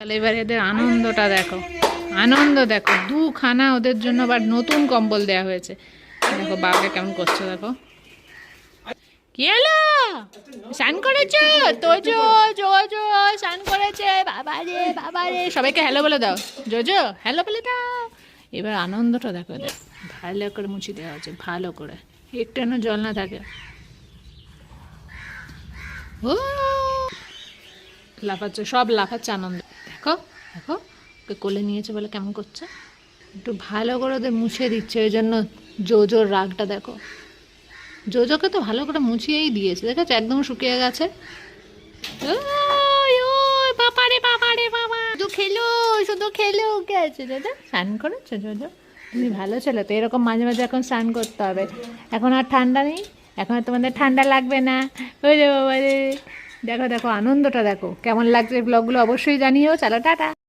তাহলে এবার এদের আনন্দটা দেখো। আনন্দ দেখো, দুখানা ওদের জন্য আবার নতুন কম্বল দেওয়া হয়েছে। দেখো বাবাকে কেমন করছে দেখো। এবার আনন্দটা দেখো ভালো করে মুছি দেওয়া হচ্ছে ভালো করে। একটু জল না থাকে। লাফাচ্ছে, সব লাফাচ্ছে আনন্দ। দেখো দেখো, ওকে কোলে নিয়েছে বলে কেমন করছে? একটু ভালো করে ওদের মুছে দিচ্ছে, ওই জন্য জোজোর রাগটা দেখো। জোজোকে তো ভালো করে মুছিয়েই দিয়েছে, দেখেছ? একদম শুকিয়ে গেছে। বাবা রে বাবা রে, বাবা। শুধু খেলো শুধু খেলো গেছে দাদা স্নান করেছ, জোজো? তুমি ভালো ছেলে, তো এরকম মাঝে মাঝে এখন স্নান করতে হবে। এখন আর ঠান্ডা নেই, এখন তোমাদের ঠান্ডা লাগবে না। ওই রে বাবা রে। দেখো দেখো আনন্দটা দেখো। কেমন লাগছে ব্লগগুলো অবশ্যই জানিও। চলো টাটা।